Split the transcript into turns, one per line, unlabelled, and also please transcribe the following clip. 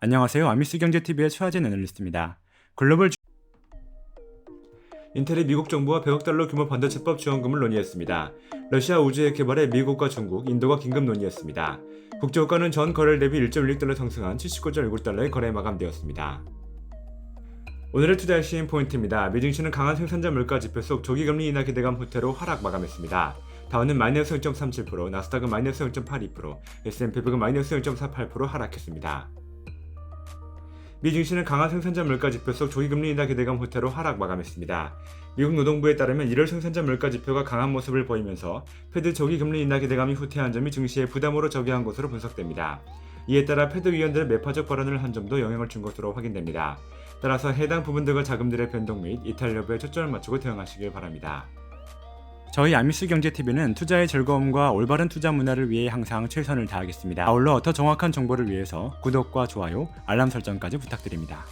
안녕하세요. 아미스 경제TV의 최하진 애널리스트입니다. 글로벌 주- 인텔이 미국 정부와 100억 달러 규모 반도체법 지원금을 논의했습니다. 러시아 우주핵 개발에 미국과 중국, 인도가 긴급 논의했습니다. 국제유가는 전 거래일 대비 1.16달러 상승한 79.19달러의 거래 마감되었습니다. 오늘의 투자 핵심 포인트입니다. 미증시는 강한 생산자 물가 지표 속 조기금리 인하 기대감 후퇴로 하락 마감했습니다. 다우는 마이너스 0.37%, 나스닥은 마이너스 0.82%, S&P 500은 마이너스 0.48% 하락했습니다. 미 증시는 강한 생산자 물가 지표 속 조기금리 인하 기대감 후퇴로 하락 마감했습니다. 미국 노동부에 따르면 1월 생산자 물가 지표가 강한 모습을 보이면서 페드 조기금리 인하 기대감이 후퇴한 점이 증시에 부담으로 적용한 것으로 분석됩니다. 이에 따라 페드 위원들의 매파적 발언을 한 점도 영향을 준 것으로 확인됩니다. 따라서 해당 부분들과 자금들의 변동 및 이탈 여부에 초점을 맞추고 대응하시길 바랍니다. 저희 아미스 경제TV는 투자의 즐거움과 올바른 투자 문화를 위해 항상 최선을 다하겠습니다. 아울러 더 정확한 정보를 위해서 구독과 좋아요, 알람 설정까지 부탁드립니다.